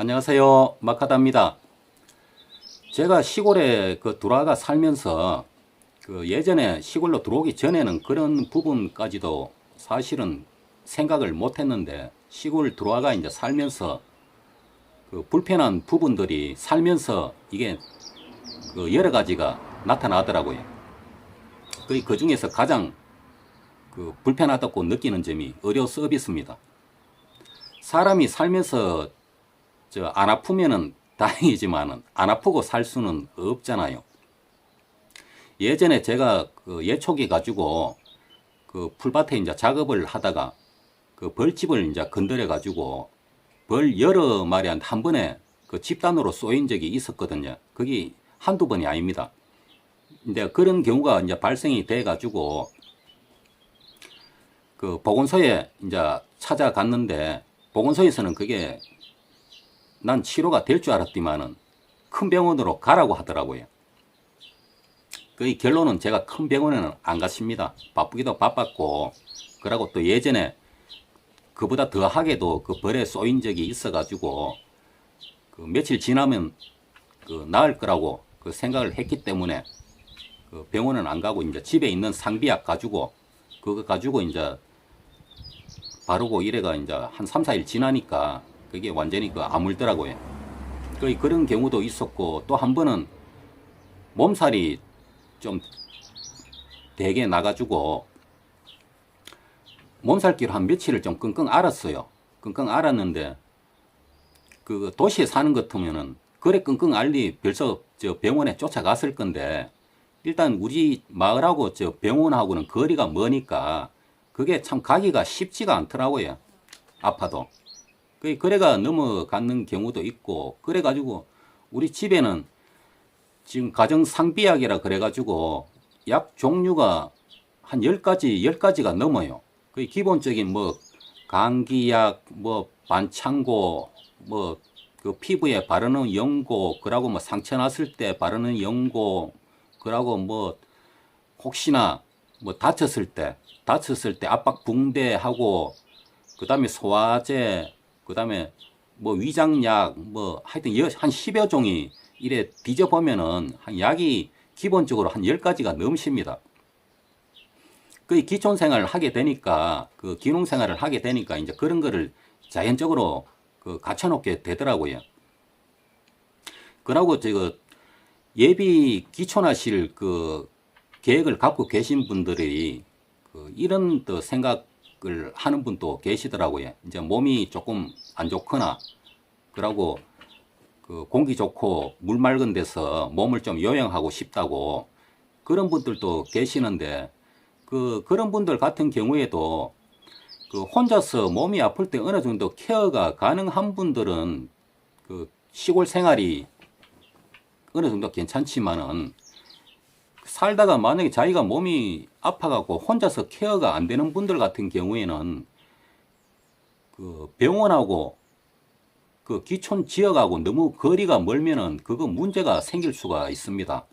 안녕하세요. 마카다입니다. 제가 시골에 그 들어가 살면서 그 예전에 시골로 들어오기 전에는 그런 부분까지도 사실은 생각을 못 했는데 시골 들어와가 이제 살면서 그 불편한 부분들이 살면서 이게 그 여러 가지가 나타나더라고요. 그, 그 중에서 가장 그 불편하다고 느끼는 점이 의료 서비스입니다. 사람이 살면서 저 안 아프면은 다행이지만은 안 아프고 살 수는 없잖아요. 예전에 제가 그 예초기 가지고 그 풀밭에 이제 작업을 하다가 그 벌집을 이제 건드려 가지고 벌 여러 마리한테 한 번에 그 집단으로 쏘인 적이 있었거든요. 그게 한두 번이 아닙니다. 근데 그런 경우가 이제 발생이 돼 가지고 그 보건소에 이제 찾아갔는데 보건소에서는 그게 난 치료가 될 줄 알았지만은 큰 병원으로 가라고 하더라고요. 그 결론은 제가 큰 병원에는 안 갔습니다. 바쁘기도 바빴고, 그러고 또 예전에 그보다 더 하게도 그 벌에 쏘인 적이 있어가지고, 그 며칠 지나면 그 나을 거라고 그 생각을 했기 때문에 그 병원은 안 가고 이제 집에 있는 상비약 가지고 그거 가지고 이제 바르고 이래가 이제 한 3, 4일 지나니까 그게 완전히 그 아물더라고요. 그 그런 경우도 있었고 또 한 번은 몸살이 좀 되게 나가지고 몸살기로 한 며칠을 좀 끙끙 앓았어요. 끙끙 앓았는데 그 도시에 사는 것 같으면은 그래 끙끙 앓리 벌써 저 병원에 쫓아갔을 건데 일단 우리 마을하고 저 병원하고는 거리가 머니까 그게 참 가기가 쉽지가 않더라고요. 아파도. 그 그래가 넘어가는 경우도 있고 그래가지고 우리 집에는 지금 가정 상비약이라 그래가지고 약 종류가 한 10가지, 10가지가 넘어요. 그 기본적인 뭐 감기약, 뭐 반창고, 뭐 그 피부에 바르는 연고, 그러고 뭐 상처 났을 때 바르는 연고, 그러고 뭐 혹시나 뭐 다쳤을 때, 다쳤을 때 압박 붕대하고 그다음에 소화제, 그 다음에 뭐 위장약, 뭐 하여튼 여- 한 10여 종이 이래 뒤져보면은 한 약이 기본적으로 한 10가지가 넘습니다. 그 기촌 생활을 하게 되니까 그 기농 생활을 하게 되니까 이제 그런 거를 자연적으로 그 갖춰놓게 되더라고요. 그러고 저거 예비 기촌하실 그 계획을 갖고 계신 분들이 그 이런 또 생각 을 하는 분도 계시더라고요. 이제 몸이 조금 안 좋거나 그러고 그 공기 좋고 물 맑은 데서 몸을 좀 요양하고 싶다고 그런 분들도 계시는데 그 그런 분들 같은 경우에도 그 혼자서 몸이 아플 때 어느 정도 케어가 가능한 분들은 그 시골 생활이 어느 정도 괜찮지만은 살다가 만약에 자기가 몸이 아파갖고 혼자서 케어가 안 되는 분들 같은 경우에는 그 병원하고 그 기촌 지역하고 너무 거리가 멀면은 그거 문제가 생길 수가 있습니다.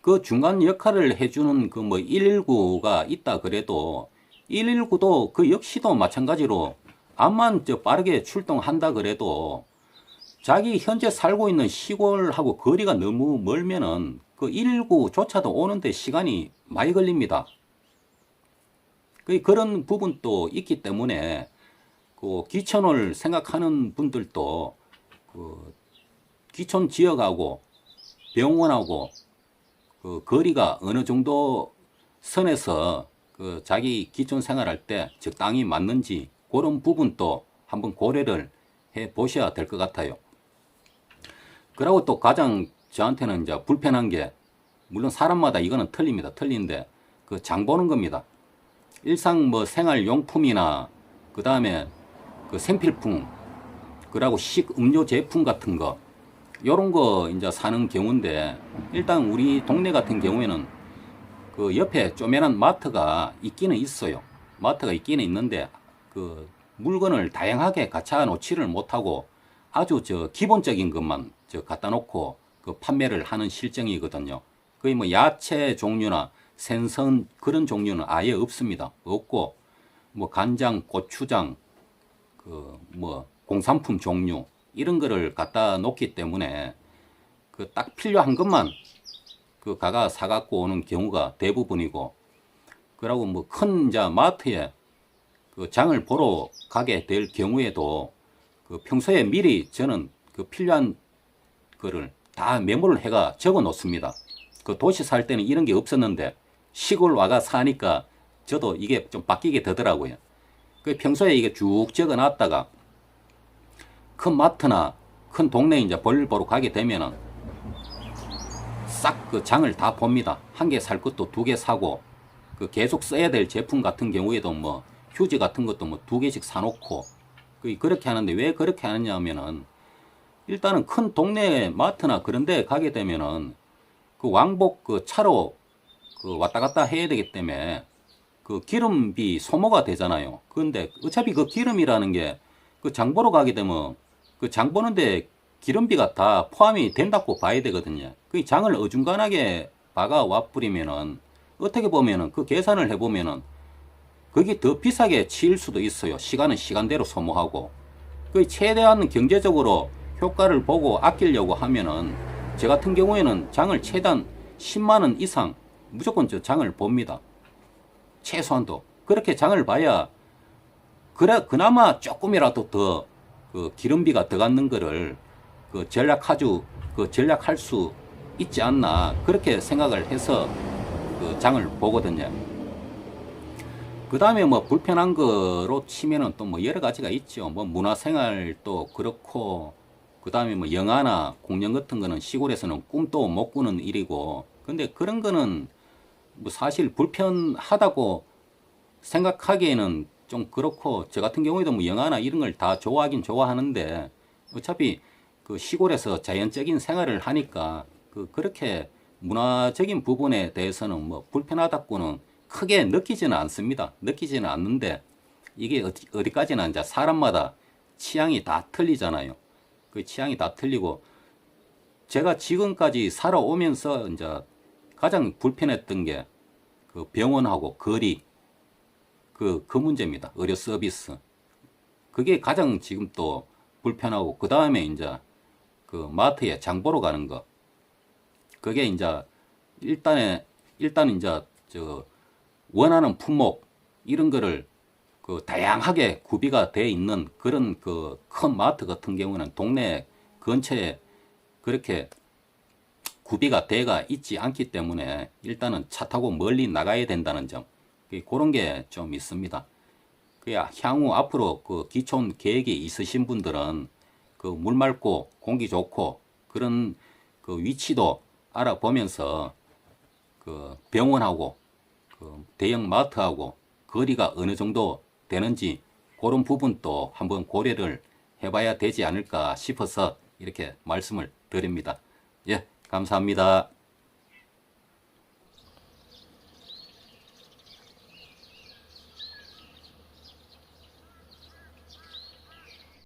그 중간 역할을 해주는 그 뭐 119가 있다 그래도 119도 그 역시도 마찬가지로 암만 저 빠르게 출동한다 그래도 자기 현재 살고 있는 시골하고 거리가 너무 멀면은 그 119조차도 오는데 시간이 많이 걸립니다. 그 그런 부분도 있기 때문에 그 기촌을 생각하는 분들도 그 기촌 지역하고 병원하고 그 거리가 어느 정도 선에서 그 자기 기촌 생활할 때 적당히 맞는지 그런 부분도 한번 고려를 해 보셔야 될 것 같아요. 그리고 또 가장 저한테는 이제 불편한 게 물론 사람마다 이거는 틀립니다. 틀린데 그 장 보는 겁니다. 일상 뭐 생활 용품이나 그 다음에 그 생필품 그리고 식 음료 제품 같은 거 요런 거 이제 사는 경우인데 일단 우리 동네 같은 경우에는 그 옆에 쪼매난 마트가 있기는 있어요. 마트가 있기는 있는데 그 물건을 다양하게 갖춰 놓지를 못하고 아주 저 기본적인 것만 저 갖다 놓고 그 판매를 하는 실정이거든요. 거의 뭐 야채 종류나 생선 그런 종류는 아예 없습니다. 없고 뭐 간장, 고추장, 그 뭐 공산품 종류 이런 거를 갖다 놓기 때문에 그 딱 필요한 것만 그 가가 사갖고 오는 경우가 대부분이고 그러고 뭐큰 이제 마트에 그 장을 보러 가게 될 경우에도 그 평소에 미리 저는 그 필요한 거를 다 메모를 해가 적어 놓습니다. 그 도시 살 때는 이런 게 없었는데 시골 와가 사니까 저도 이게 좀 바뀌게 되더라고요. 그 평소에 이게 쭉 적어 놨다가 큰 마트나 큰 동네 이제 볼 보러 가게 되면은 싹 그 장을 다 봅니다. 한 개 살 것도 두 개 사고 그 계속 써야 될 제품 같은 경우에도 뭐 휴지 같은 것도 뭐 두 개씩 사놓고 그 그렇게 하는데 왜 그렇게 하느냐 하면은 일단은 큰 동네 마트나 그런 데 가게 되면은 그 왕복 그 차로 그 왔다 갔다 해야 되기 때문에 그 기름비 소모가 되잖아요. 그런데 어차피 그 기름이라는 게 그 장 보러 가게 되면 그 장 보는데 기름비가 다 포함이 된다고 봐야 되거든요. 그 장을 어중간하게 박아 와 뿌리면은 어떻게 보면은 그 계산을 해보면은 그게 더 비싸게 치일 수도 있어요. 시간은 시간대로 소모하고. 그 최대한 경제적으로 효과를 보고 아끼려고 하면은 저 같은 경우에는 장을 최단 10만 원 이상 무조건 저 장을 봅니다. 최소한도. 그렇게 장을 봐야 그래 그나마 조금이라도 더 그 기름비가 들어가는 거를 그 전략하주 그 전략할 수 있지 않나 그렇게 생각을 해서 그 장을 보거든요. 그 다음에 뭐 불편한 거로 치면은 또 뭐 여러 가지가 있죠. 뭐 문화생활도 그렇고 그 다음에 뭐 영화나 공연 같은 거는 시골에서는 꿈도 못 꾸는 일이고 근데 그런 거는 뭐 사실 불편하다고 생각하기에는 좀 그렇고 저 같은 경우에도 뭐 영화나 이런 걸 다 좋아하긴 좋아하는데 어차피 그 시골에서 자연적인 생활을 하니까 그 그렇게 문화적인 부분에 대해서는 뭐 불편하다고는 크게 느끼지는 않습니다. 느끼지는 않는데 이게 어디, 어디까지나 이제 사람마다 취향이 다 틀리잖아요. 그 취향이 다 틀리고 제가 지금까지 살아오면서 이제 가장 불편했던 게 그 병원하고 거리 그, 그 문제입니다. 의료 서비스. 그게 가장 지금 또 불편하고, 그 다음에 이제 그 마트에 장 보러 가는 거. 그게 이제 일단에, 일단 이제 저 원하는 품목, 이런 거를 그 다양하게 구비가 돼 있는 그런 그 큰 마트 같은 경우는 동네 근처에 그렇게 구비가 돼가 있지 않기 때문에 일단은 차 타고 멀리 나가야 된다는 점. 그런 게 좀 있습니다. 그야 향후 앞으로 그 기촌 계획이 있으신 분들은 그 물 맑고 공기 좋고 그런 그 위치도 알아보면서 그 병원하고 그 대형 마트하고 거리가 어느 정도 되는지 그런 부분도 한번 고려를 해봐야 되지 않을까 싶어서 이렇게 말씀을 드립니다. 예, 감사합니다.